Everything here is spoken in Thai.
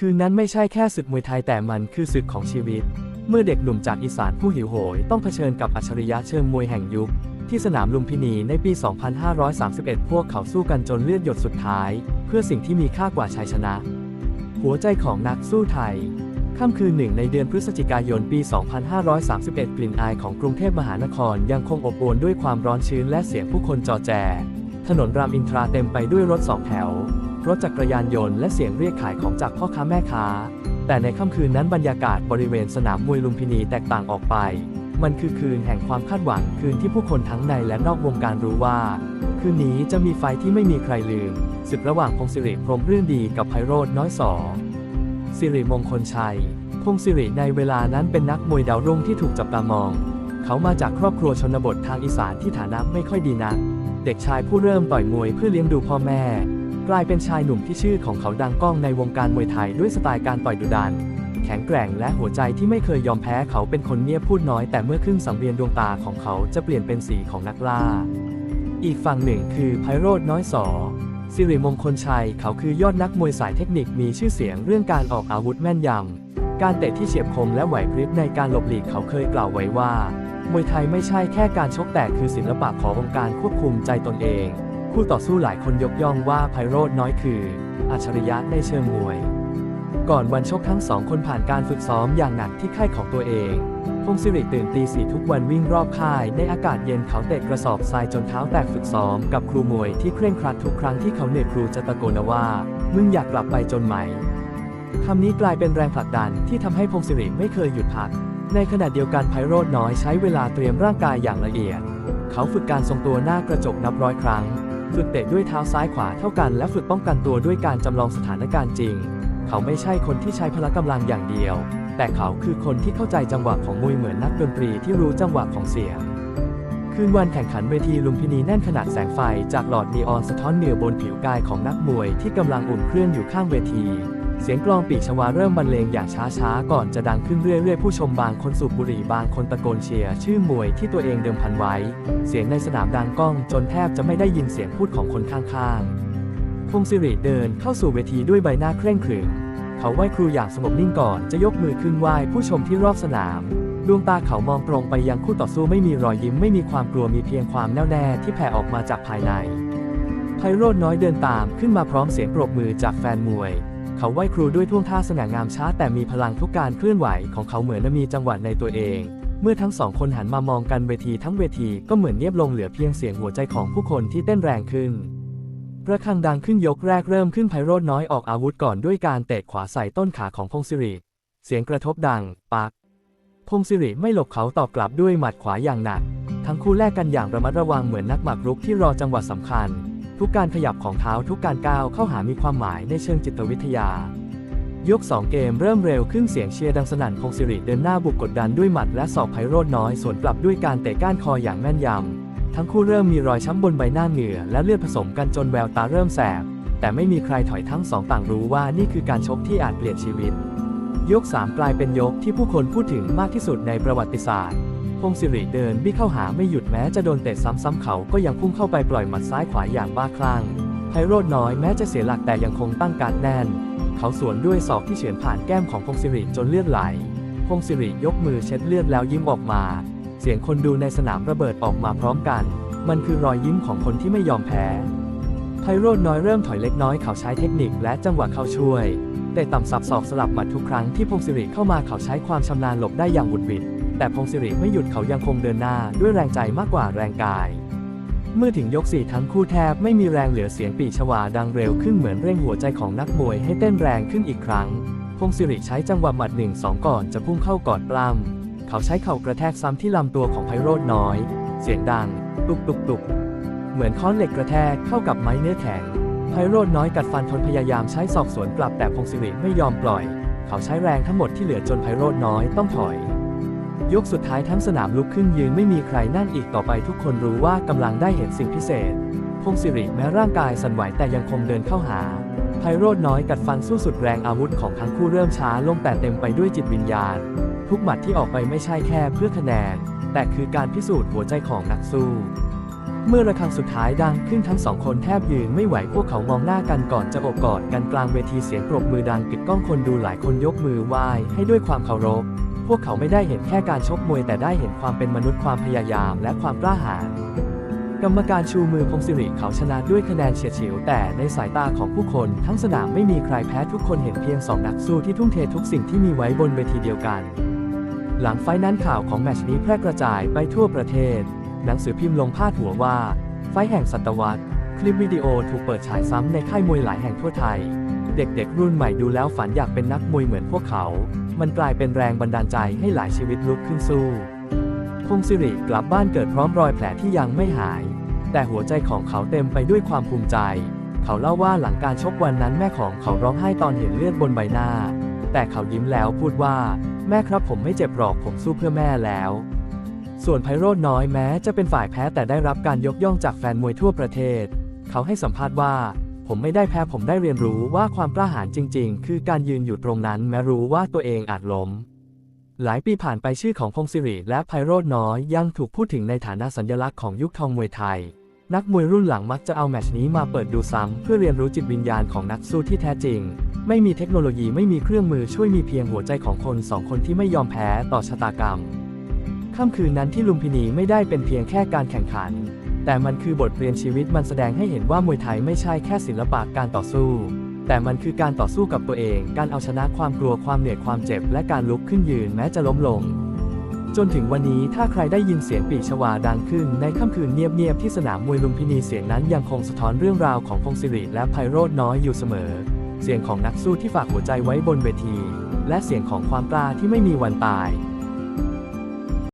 คืนนั้นไม่ใช่แค่ศึกมวยไทยแต่มันคือศึกของชีวิต เมื่อเด็กหนุ่มจากอีสานผู้หิวโหย ต้องเผชิญกับอัจฉริยะเชิงมวยแห่งยุค ที่สนามลุมพินีในปี 2531 พวกเขาสู้กันจนเลือดหยดสุดท้าย เพื่อสิ่งที่มีค่ากว่าชัยชนะ หัวใจของนักสู้ไทยค่ำคืนหนึ่งในเดือนพฤศจิกายนปี 2531 กลิ่นอายของกรุงเทพมหานครยังคงอบอวลด้วยความร้อนชื้นและเสียงผู้คนจอแจ ถนนรามอินทราเต็มไปด้วยรถสองแถว รถจักรยานยนต์และเสียงเรียกขายของจากพ่อค้าแม่ค้า แต่ในค่ำคืนนั้นบรรยากาศบริเวณสนามมวยลุมพินีแตกต่างออกไป มันคือคืนแห่งความคาดหวังคืนที่ผู้คนทั้งในและนอกวงการรู้ว่า คืนนี้จะมีไฟที่ไม่มีใครลืมศึกระหว่างพงศิริพรหมรื่นดีกับไพโรจน์น้อยสอสิริมงคลชัย พงศิริในเวลานั้นเป็นนักมวยดาวรุ่งที่ถูกจับตามอง เขามาจากครอบครัวชนบททางอีสานที่ฐานะไม่ค่อยดีนัก เด็กชายผู้เริ่มต่อยมวยเพื่อเลี้ยงดูพ่อแม่ กลายเป็นชายหนุ่มที่ชื่อของเขาดังก้องในวงการมวยไทยด้วยสไตล์การต่อยดุดัน แข็งแกร่งและหัวใจที่ไม่เคยยอมแพ้เขาเป็นคนเงียบพูดน้อยแต่เมื่อครึ่งสังเวียนดวงตาของเขาจะเปลี่ยนเป็นสีของนักล่า อีกฝั่งหนึ่งคือไพโรจน์น้อยสอสิริมงคลชัยเขาคือยอดนักมวยสายเทคนิคมีชื่อเสียงเรื่องการออกอาวุธแม่นยำ การเตะที่เฉียบคมและไหวพริบในการหลบหลีกเขาเคยกล่าวไว้ว่า มวยไทยไม่ใช่แค่การชกแต่คือศิลปะขององค์การควบคุมใจตนเอง คู่ต่อสู้หลายคนยกย่องว่าไพโรจน์น้อยคือ อัจฉริยะในเชิงมวย ก่อนวันชกทั้งสองคนผ่านการฝึกซ้อมอย่างหนักที่ค่ายของตัวเองพงศิริตื่นตีสี่ทุกวันวิ่งรอบค่าย ในอากาศเย็นเขาเตะกระสอบทรายจนเท้าแตกฝึกซ้อมกับครูมวยที่เคร่งครัดทุกครั้งที่เขาเหนื่อยครูจะตะโกนว่า มึงอยากกลับไปจนไหมคำนี้กลายเป็นแรงผลักดันที่ทำให้พงศิริไม่เคยหยุดพัก ในขณะเดียวกันไพโรจน์น้อยใช้เวลาเตรียมร่างกายอย่างละเอียด เขาฝึกการทรงตัวหน้ากระจกนับร้อยครั้ง ฝึกเตะด้วยเท้าซ้ายขวาเท่ากัน และฝึกป้องกันตัวด้วยการจำลองสถานการณ์จริง เขาไม่ใช่คนที่ใช้พละกำลังอย่างเดียว แต่เขาคือคนที่เข้าใจจังหวะของมวยเหมือนนักดนตรีที่รู้จังหวะของเสียงคืนวันแข่งขันเวทีลุมพินีแน่นขนาดแสงไฟจากหลอดนีออนสะท้อนเหนือบนผิวกายของนักมวยที่กำลังอุ่นเครื่องอยู่ข้างเวที เสียงกลองปีกชวาเริ่มบรรเลงอย่างช้าๆ ก่อนจะดังขึ้นเรื่อยๆ ผู้ชมบางคนสูบบุหรี่บางคนตะโกนเชียร์ชื่อมวยที่ตัวเองเดิมพันไว้ เสียงในสนามดังก้องจนแทบจะไม่ได้ยินเสียงพูดของคนข้างๆพงศิริเดินเข้าสู่เวทีด้วยใบหน้าเคร่งขรึมเขาไหว้ครูอย่างสงบนิ่งก่อนจะยกมือขึ้นไหว้ผู้ชมที่รอบสนาม ดวงตาเขามองตรงไปยังคู่ต่อสู้ไม่มีรอยยิ้มไม่มีความกลัวมีเพียงความแน่วแน่ที่แผ่ออกมาจากภายในไพโรจน้อยเดินตามขึ้นมาพร้อมเสียงปรบมือจากแฟนมวย เขาไหว้ครูด้วยท่วงท่าสง่างามช้าแต่มีพลังทุกการเคลื่อนไหวของเขาเหมือนมีจังหวะในตัวเอง เมื่อทั้งสองคนหันมามองกันเวทีทั้งเวทีก็เหมือนเงียบลงเหลือเพียงเสียงหัวใจของผู้คนที่เต้นแรงขึ้นระฆังดังขึ้นยกแรกเริ่มขึ้นไพโรจน์น้อยออกอาวุธก่อนด้วยการเตะขวาใส่ต้นขาของพงศิริ เสียงกระทบดัง ปัก พงศิริไม่หลบเขาตอบกลับด้วยหมัดขวาอย่างหนัก ทั้งคู่แลกกันอย่างระมัดระวังเหมือนนักหมากรุกที่รอจังหวะสำคัญ ทุกการขยับของเท้าทุกการก้าวเข้าหามีความหมายในเชิงจิตวิทยา ยก 2 เกมเริ่มเร็วขึ้นเสียงเชียร์ดังสนั่นพงศิริเดินหน้าบุกกดดันด้วยหมัดและศอกไพโรจน์น้อยสวนกลับด้วยการเตะก้านคออย่างแม่นยำ ทั้งคู่เริ่มมีรอยช้ำบนใบหน้าเหงื่อและเลือดผสมกันจนแววตาเริ่มแสบ แต่ไม่มีใครถอยทั้งสองต่างรู้ว่านี่คือการชกที่อาจเปลี่ยนชีวิต ยก 3 กลายเป็นยกที่ผู้คนพูดถึงมากที่สุดในประวัติศาสตร์ พงศิริเดินบี้เข้าหาไม่หยุดแม้จะโดนเตะซ้ำๆเขาก็ยังพุ่งเข้าไปปล่อยหมัดซ้ายขวาอย่างบ้าคลั่งไพโรจน์น้อยแม้จะเสียหลักแต่ยังคงตั้งการแน่น เขาสวนด้วยศอกที่เฉือนผ่านแก้มของพงศิริจนเลือดไหล พงศิริยกมือเช็ดเลือดแล้วยิ้มออกมา เสียงคนดูในสนามระเบิดออกมาพร้อมกัน มันคือรอยยิ้มของคนที่ไม่ยอมแพ้ไพโรจน์น้อยเริ่มถอยเล็กน้อยเขาใช้เทคนิคและจังหวะเข้าช่วย แต่ต่ำสับศอกสลับหมัดทุกครั้งที่พงศิริเข้ามาเขาใช้ความชำนาญหลบได้อย่างบุดหวิด แต่พงศิริไม่หยุดเขายังคงเดินหน้าด้วยแรงใจมากกว่าแรงกาย เมื่อถึงยกสี่ทั้งคู่แทบไม่มีแรงเหลือเสียงปีชวาดังเร็วขึ้นเหมือนเร่งหัวใจของนักมวยให้เต้นแรงขึ้นอีกครั้ง พงศิริใช้จังหวะหมัดหนึ่งสองก่อนจะพุ่งเข้ากอดปล้ำเขาใช้เข่ากระแทกซ้ำที่ลำตัวของไพโรจน้อย เสียงดัง ตุกตุกตุกเหมือนค้อนเหล็กกระแทกเข้ากับไม้เนื้อแข็งไพโรจน้อยกัดฟันทนพยายามใช้ศอกสวนกลับแต่พงศิริไม่ยอมปล่อย เขาใช้แรงทั้งหมดที่เหลือจนไพโรจน้อยต้องถอย ยกสุดท้ายทั้งสนามลุกขึ้นยืนไม่มีใครนั่นอีกต่อไปทุกคนรู้ว่ากำลังได้เห็นสิ่งพิเศษ พงศิริแม้ร่างกายสั่นไหวแต่ยังคงเดินเข้าหา ไพโรจน์น้อยกัดฟันสู้สุดแรงอาวุธของทั้งคู่เริ่มช้าลงแต่เต็มไปด้วยจิตวิญญาณ ทุกหมัดที่ออกไปไม่ใช่แค่เพื่อคะแนน แต่คือการพิสูจน์หัวใจของนักสู้เมื่อระฆังสุดท้ายดังขึ้นทั้งสองคนแทบยืนไม่ไหวพวกเขามองหน้ากันก่อนจะโอบกอดกันกลางเวทีเสียงปรบมือดังกึกก้องคนดูหลายคนยกมือไหว้ให้ด้วยความเคารพ พวกเขาไม่ได้เห็นแค่การชกมวยแต่ได้เห็นความเป็นมนุษย์ความพยายามและความกล้าหาญกรรมการชูมือพงศิริเขาชนะด้วยคะแนนเฉียดฉิวแต่ในสายตาของผู้คนทั้งสนามไม่มีใครแพ้ทุกคนเห็นเพียงสองนักสู้ที่ทุ่มเททุกสิ่งที่มีไว้บนเวทีเดียวกัน หลังไฟนั้นข่าวของแมชนี้แพร่กระจายไปทั่วประเทศ หนังสือพิมพ์ลงพาดหัวว่า ไฟแห่งศตวรรษ คลิปวิดีโอถูกเปิดฉายซ้ำในค่ายมวยหลายแห่งทั่วไทย เด็กๆรุ่นใหม่ดูแล้วฝันอยากเป็นนักมวยเหมือนพวกเขา มันกลายเป็นแรงบันดาลใจให้หลายชีวิตลุกขึ้นสู้พงศิริกลับบ้านเกิดพร้อมรอยแผลที่ยังไม่หาย แต่หัวใจของเขาเต็มไปด้วยความภูมิใจ เขาเล่าว่าหลังการชกวันนั้นแม่ของเขาร้องไห้ตอนเห็นเลือดบนใบหน้า แต่เขายิ้มแล้วพูดว่า แม่ครับผมไม่เจ็บหรอกผมสู้เพื่อแม่แล้ว ส่วนไพโรจน์น้อยแม้จะเป็นฝ่ายแพ้แต่ได้รับการยกย่องจากแฟนมวยทั่วประเทศ เขาให้สัมภาษณ์ว่า ผมไม่ได้แพ้ผมได้เรียนรู้ว่าความกล้าหาญจริง ๆ คือการยืนอยู่ตรงนั้นแม้รู้ว่าตัวเองอาจล้ม หลายปีผ่านไปชื่อของพงศิริและไพโรจน์น้อยยังถูกพูดถึงในฐานะสัญลักษณ์ของยุคทองมวยไทย นักมวยรุ่นหลังมักจะเอาแมชนี้มาเปิดดูซ้ำเพื่อเรียนรู้จิตวิญญาณของนักสู้ที่แท้จริง ไม่มีเทคโนโลยีไม่มีเครื่องมือช่วยมีเพียงหัวใจของคนสองคนที่ไม่ยอมแพ้ต่อชะตากรรมค่ำคืนนั้นที่ลุมพินีไม่ได้เป็นเพียงแค่การแข่งขัน แต่มันคือบทเรียนชีวิตมันแสดงให้เห็นว่ามวยไทยไม่ใช่แค่ศิลปะการต่อสู้ แต่มันคือการต่อสู้กับตัวเอง การเอาชนะความกลัวความเหนื่อยความเจ็บ และการลุกขึ้นยืนแม้จะล้มลง จนถึงวันนี้ถ้าใครได้ยินเสียงปีชวาดังขึ้น ในค่ำคืนเงียบๆที่สนามมวยลุมพินีเสียงนั้นยังคงสะท้อนเรื่องราวของพงศิริและไพโรจน์น้อยอยู่เสมอ เสียงของนักสู้ที่ฝากหัวใจไว้บนเวที และเสียงของความกล้าที่ไม่มีวันตาย